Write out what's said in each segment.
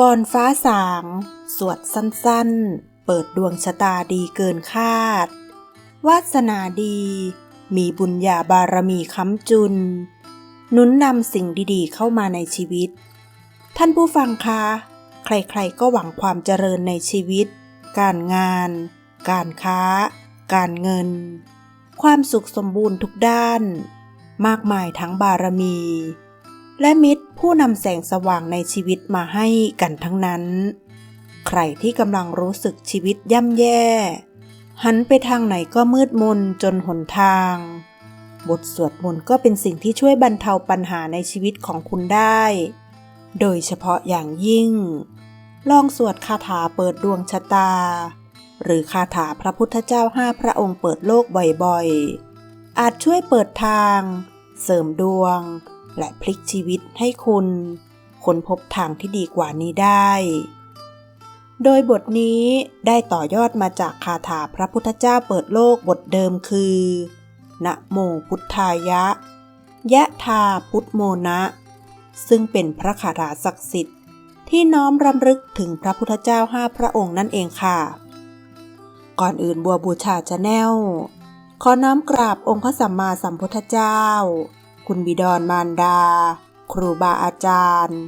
ก่อนฟ้าสาง สวดสั้นๆ เปิดดวงชะตาดีเกินคาด วาสนาดี มีบุญญาบารมีค้ำจุน นุนนำสิ่งดีๆเข้ามาในชีวิต ท่านผู้ฟังคะ ใครๆก็หวังความเจริญในชีวิต การงาน การค้า การเงิน ความสุขสมบูรณ์ทุกด้าน มากมายทั้งบารมี และมิตร ผู้นำแสงสว่างในชีวิตมาให้กันทั้งนั้น ใครที่กำลังรู้สึกชีวิตย่ำแย่ หันไปทางไหนก็มืดมนจนหนทาง บทสวดมนต์ก็เป็นสิ่งที่ช่วยบรรเทาปัญหาในชีวิตของคุณได้ โดยเฉพาะอย่างยิ่ง ลองสวดคาถาเปิดดวงชะตา หรือคาถาพระพุทธเจ้าห้าพระองค์เปิดโลกบ่อยๆ อาจช่วยเปิดทาง เสริมดวง และพลิกชีวิตให้คุณค้นพบทางที่ดีกว่านี้ได้ โดยบทนี้ได้ต่อยอดมาจากคาถาพระพุทธเจ้าเปิดโลกบทเดิมคือนะโมพุทธายะ ยะทาพุทโมนะ ซึ่งเป็นพระคาถาศักดิ์สิทธิ์ ที่น้อมรำลึกถึงพระพุทธเจ้าห้าพระองค์นั่นเองค่ะ ก่อนอื่นบัวบูชาจะแนวขอน้อมกราบองค์พระสัมมาสัมพุทธเจ้า คุณบิดรมารดา ครูบาอาจารย์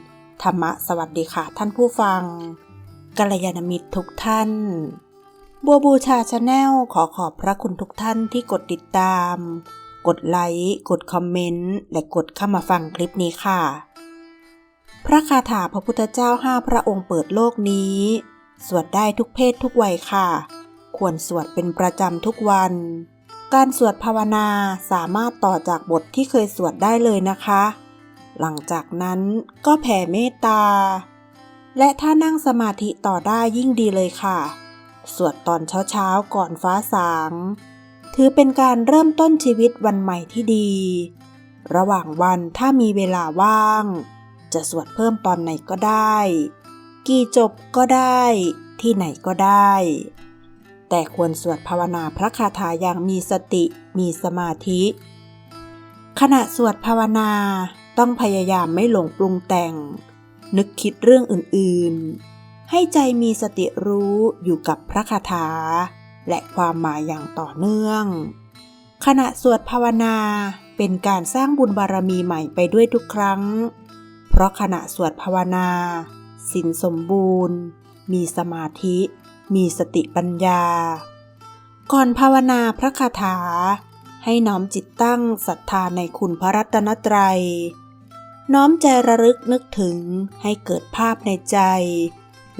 ธรรมะสวัสดีค่ะท่านผู้ฟังกัลยาณมิตรทุกท่าน บัวบูชาชาแนลขอขอบพระคุณทุกท่านที่กดติดตาม กดไลค์ กดคอมเมนต์ และกดเข้ามาฟังคลิปนี้ค่ะ พระคาถาพระพุทธเจ้าห้าพระองค์เปิดโลกนี้ สวดได้ทุกเพศทุกวัยค่ะ ควรสวดเป็นประจำทุกวัน การสวดภาวนาสามารถต่อจากบทที่เคยสวดได้เลยนะคะ หลังจากนั้นก็แผ่เมตตา และถ้านั่งสมาธิต่อได้ยิ่งดีเลยค่ะ สวดตอนเช้าๆก่อนฟ้าสาง ถือเป็นการเริ่มต้นชีวิตวันใหม่ที่ดี ระหว่างวันถ้ามีเวลาว่าง จะสวดเพิ่มตอนไหนก็ได้ กี่จบก็ได้ ที่ไหนก็ได้ แต่ควรสวดภาวนาพระคาถาอย่างมีสติ มีสมาธิ ขณะสวดภาวนาต้องพยายามไม่หลงปรุงแต่ง นึกคิดเรื่องอื่นๆ ให้ใจมีสติรู้อยู่กับพระคาถา และความหมายอย่างต่อเนื่อง ขณะสวดภาวนาเป็นการสร้างบุญบารมีใหม่ไปด้วยทุกครั้ง เพราะขณะสวดภาวนาสินสมบูรณ์ มีสมาธิ มีสติปัญญา ก่อนภาวนาพระคาถา ให้น้อมจิตตั้งศรัทธาในคุณพระรัตนตรัย น้อมใจระลึกนึกถึงให้เกิดภาพในใจ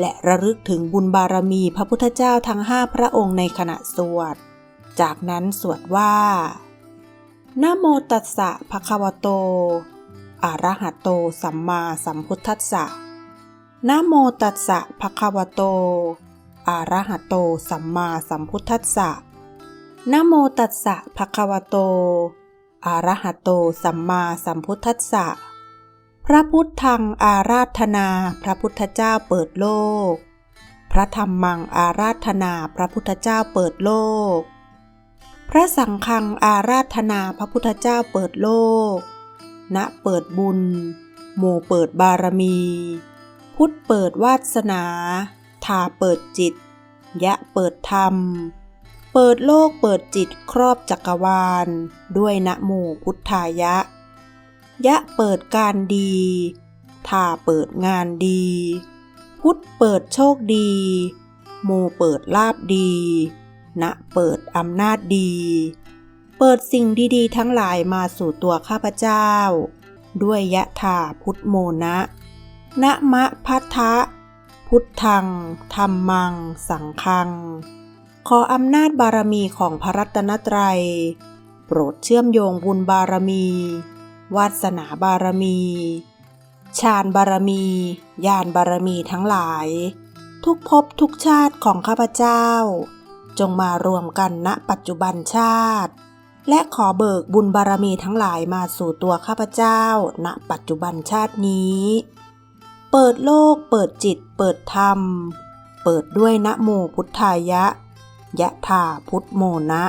และระลึกถึงบุญบารมีพระพุทธเจ้าทั้งห้าพระองค์ในขณะสวด จากนั้นสวดว่านะโมตัสสะภะคะวะโต อะระหะโต สัมมาสัมพุทธัสสะนะโมตัสสะภะคะวะโต อะระหะโตสัมมาสัมพุทธัสสะนะโมตัสสะภะคะวะโตอะระหะโตสัมมาสัมพุทธัสสะพระพุทธังอาราธนา พระพุทธเจ้าเปิดโลก พระธรรมังอาราธนา พระพุทธเจ้าเปิดโลก พระสังฆังอาราธนา พระพุทธเจ้าเปิดโลก ณเปิดบุญหมู่เปิดบารมี พุทธเปิดวาสนา ทาเปิดจิต ยะเปิดธรรม เปิดโลกเปิดจิตครอบจักรวาล ด้วยนะโมพุทธายะ ยะเปิดการดีทาเปิดงานดี พุทธเปิดโชคดี โมเปิดลาบดีณเปิดอำนาจดี เปิดสิ่งดีๆ ทั้งหลายมาสู่ตัวข้าพเจ้า ด้วยยะถาพุทธโมนะนะมะพัทธะ พุทธังธรรมัง สังฆัง ขออำนาจบารมีของพระรัตนตรัย โปรดเชื่อมโยงบุญบารมี วาสนาบารมีฌานบารมีญาณบารมีทั้งหลาย ทุกภพทุกชาติของข้าพเจ้า จงมารวมกันณปัจจุบันชาติ และขอเบิกบุญบารมีทั้งหลายมาสู่ตัวข้าพเจ้า ณปัจจุบันชาตินี้ เปิดโลก เปิดจิต เปิดธรรม เปิดด้วยนะโมพุทธายะ ยะถาพุทโมนะ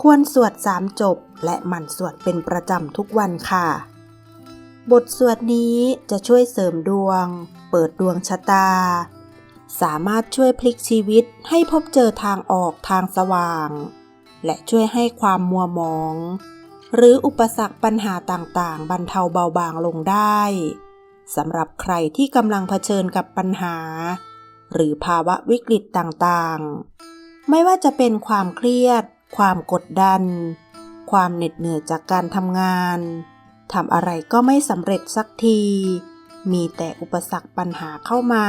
ควรสวดสามจบและหมั่นสวดเป็นประจำทุกวันค่ะ บทสวดนี้จะช่วยเสริมดวง เปิดดวงชะตา สามารถช่วยพลิกชีวิตให้พบเจอทางออกทางสว่าง และช่วยให้ความมัวหมอง หรืออุปสรรคปัญหาต่างๆ บรรเทาเบาบางลงได้ สำหรับใครที่กำลังเผชิญกับปัญหา หรือภาวะวิกฤตต่างๆ ไม่ว่าจะเป็นความเครียด ความกดดัน ความเหน็ดเหนื่อยจากการทำงานทำอะไรก็ไม่สำเร็จสักที มีแต่อุปสรรคปัญหาเข้ามา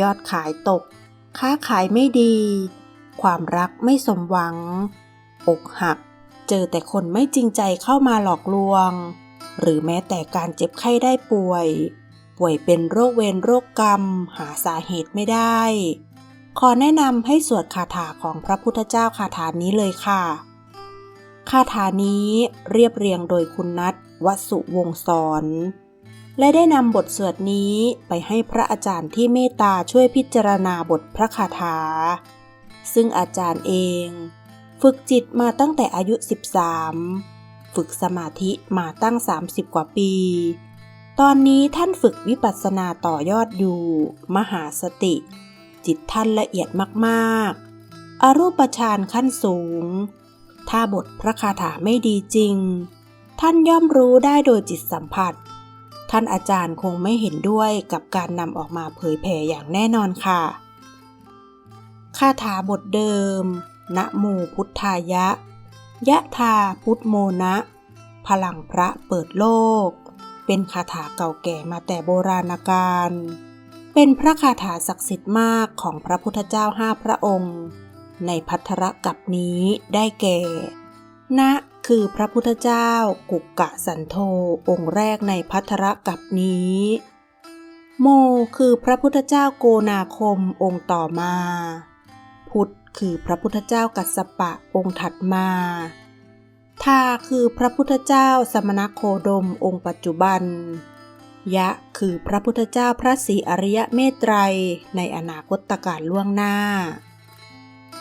ยอดขายตก ค้าขายไม่ดี ความรักไม่สมหวัง อกหัก เจอแต่คนไม่จริงใจเข้ามาหลอกลวง หรือแม้แต่การเจ็บไข้ได้ป่วย ป่วยเป็นโรคเวรโรคกรรม หาสาเหตุไม่ได้ ขอแนะนำให้สวดคาถาของพระพุทธเจ้าคาถานี้เลยค่ะ คาถานี้เรียบเรียงโดยคุณนัทวสุวงศรและได้นำบทสวดนี้ไปให้พระอาจารย์ที่เมตตาช่วยพิจารณาบทพระคาถา ซึ่งอาจารย์เอง ฝึกจิตมาตั้งแต่อายุ 13 ฝึกสมาธิมาตั้ง 30 กว่าปี ตอนนี้ท่านฝึกวิปัสสนาต่อยอดอยู่ มหาสติ จิตท่านละเอียดมากๆ อรูปฌานขั้นสูง ถ้าบทพระคาถาไม่ดีจริง ท่านย่อมรู้ได้โดยจิตสัมผัส ท่านอาจารย์คงไม่เห็นด้วยกับการนำออกมาเผยแผ่อย่างแน่นอนค่ะ คาถาบทเดิม นะโมพุทธายะ ยะธาพุทโมนะ พลังพระเปิดโลก เป็นคาถาเก่าแก่มาแต่โบราณกาล เป็นพระคาถาศักดิ์สิทธิ์มากของพระพุทธเจ้าห้าพระองค์ ในพัทธรกับนี้ได้แก่ นะคือพระพุทธเจ้ากุกกะสันโธองค์แรกในพัทธรกับนี้ โมคือพระพุทธเจ้าโกนาคมองค์ต่อมา พุทธ คือพระพุทธเจ้ากัสสปะองค์ถัดมาทาคือพระพุทธเจ้าสมณโคดมองค์ปัจจุบัน ยะคือพระพุทธเจ้าพระศรีอริยเมตไตรในอนาคตการล่วงหน้า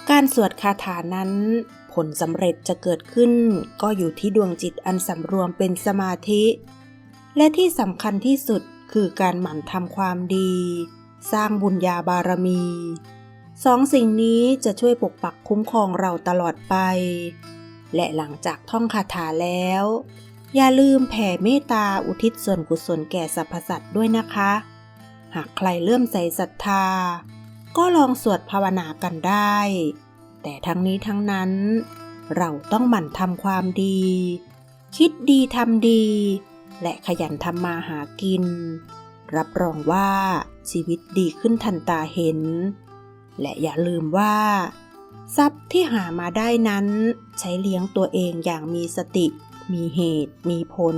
การสวดคาถานั้น ผลสำเร็จจะเกิดขึ้น ก็อยู่ที่ดวงจิตอันสำรวมเป็นสมาธิ และที่สำคัญที่สุดคือการหมั่นทำความดี สร้างบุญญาบารมี สองสิ่งนี้จะช่วยปกปักคุ้มครองเราตลอดไป และหลังจากท่องคาถาแล้ว อย่าลืมแผ่เมตตาอุทิศส่วนกุศลแก่สรรพสัตว์ด้วยนะคะ หากใครเริ่มใส่ศรัทธา ก็ลองสวดภาวนากันได้ แต่ทั้งนี้ทั้งนั้น เราต้องหมั่นทำความดี คิดดีทำดี และขยันทำมาหากิน รับรองว่าชีวิตดีขึ้นทันตาเห็น และอย่าลืมว่า ทรัพย์ที่หามาได้นั้น ใช้เลี้ยงตัวเองอย่างมีสติ มีเหตุ มีผล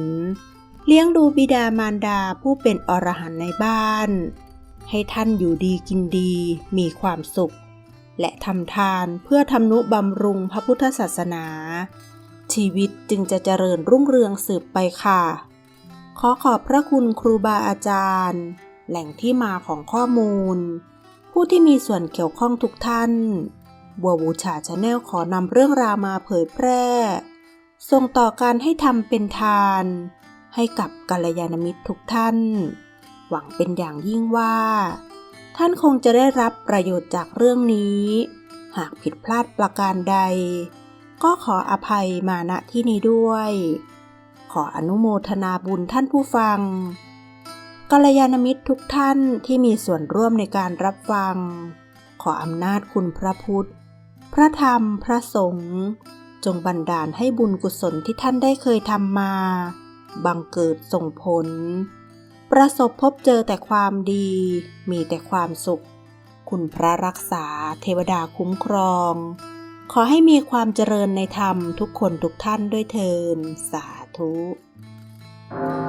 เลี้ยงดูบิดามารดาผู้เป็นอรหันต์ในบ้าน ให้ท่านอยู่ดีกินดี มีความสุข และทำทานเพื่อทำนุบำรุงพระพุทธศาสนา ชีวิตจึงจะเจริญรุ่งเรืองสืบไปค่ะ ขอขอบพระคุณครูบาอาจารย์ แหล่งที่มาของข้อมูล ผู้ที่มีส่วนเกี่ยวข้องทุกท่าน บัวบูชาชาแนลขอนำเรื่องราวมาเผยแพร่ ส่งต่อการให้ทำเป็นทาน ให้กับกัลยาณมิตรทุกท่าน หวังเป็นอย่างยิ่งว่า ท่านคงจะได้รับประโยชน์จากเรื่องนี้ หากผิดพลาดประการใด ก็ขออภัยมาณที่นี้ด้วย ขออนุโมทนาบุญท่านผู้ฟัง กัลยาณมิตรทุกท่านที่มีส่วนร่วมในการรับฟัง ขออำนาจคุณพระพุทธ พระธรรมพระสงฆ์จงบันดาลให้บุญกุศลที่ท่านได้เคยทำมา บังเกิดส่งผล ประสบพบเจอแต่ความดี มีแต่ความสุข คุณพระรักษาเทวดาคุ้มครอง ขอให้มีความเจริญในธรรมทุกคนทุกท่านด้วยเทินสาธุ Thank